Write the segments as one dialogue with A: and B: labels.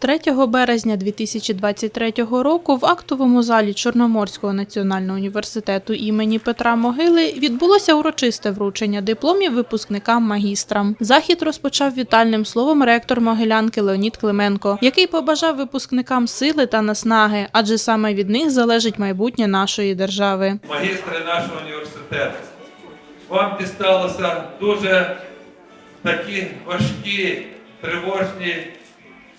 A: 3 березня 2023 року в актовому залі Чорноморського національного університету імені Петра Могили відбулося урочисте вручення дипломів випускникам магістрам. Захід розпочав вітальним словом ректор Могилянки Леонід Клименко, який побажав випускникам сили та наснаги, адже саме від них залежить майбутнє нашої держави.
B: магістри нашого університету. Вам дісталося дуже такі важкі, тривожні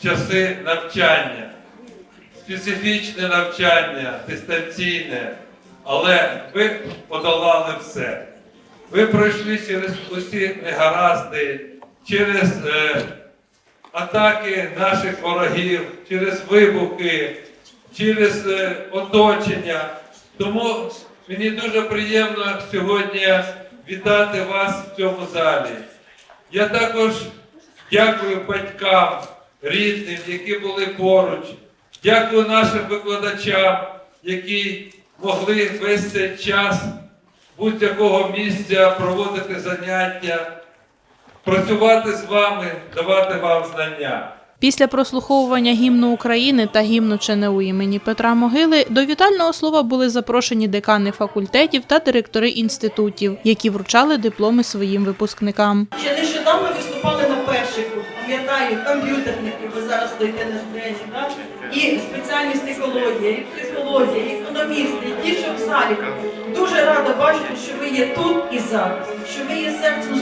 B: часи навчання, специфічне навчання, дистанційне, але ви подолали все. Ви пройшли через усі негаразди, через е, атаки наших ворогів, через вибухи, через е, оточення. Тому мені дуже приємно сьогодні вітати вас в цьому залі. Я також дякую батькам, рідним, які були поруч. Дякую нашим викладачам, які могли весь цей час будь-якого місця проводити заняття, працювати з вами, давати вам знання.
A: Після прослуховування гімну України та гімну ЧНУ імені Петра Могили до вітального слова були запрошені декани факультетів та директори інститутів, які вручали дипломи своїм випускникам.
C: Ще нещодавно виступали на перший курс, пам'ятаю, комп'ютерники, ви зараз стоїте на тренінг, так? і спеціальність екологія, і психологія, і економісти, і ті, що в залі. Дуже рада бачити, що ви є тут і зараз, що ви є серцем з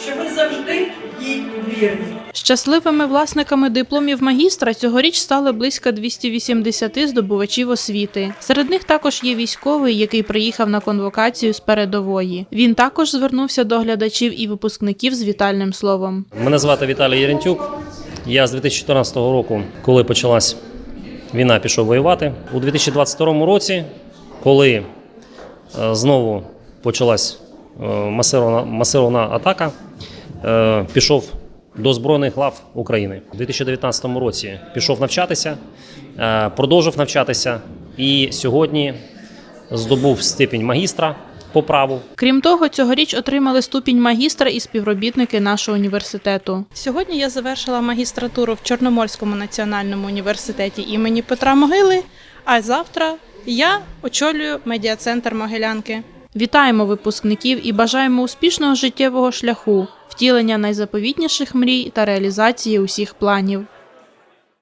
C: що ви завжди їй вірні.
A: Щасливими власниками дипломів магістра цьогоріч стали близько 280 здобувачів освіти. Серед них також є військовий, який приїхав на конвокацію з передової. Він також звернувся до глядачів і випускників з вітальним словом.
D: Мене звати Віталій Єрентюк. Я з 2014 року, коли почалась війна, пішов воювати. У 2022 році, коли е, знову почалась е, масирована, масирована атака, пішов до Збройних лав України. У 2019 році пішов навчатися, е, продовжив навчатися і сьогодні здобув степінь магістра по праву.
A: Крім того, цьогоріч отримали ступінь магістра і співробітники нашого університету. Сьогодні я завершила магістратуру в Чорноморському національному університеті імені Петра Могили. А завтра я очолюю медіа-центр Могилянки. Вітаємо випускників і бажаємо успішного життєвого шляху, втілення найзаповітніших мрій та реалізації усіх планів.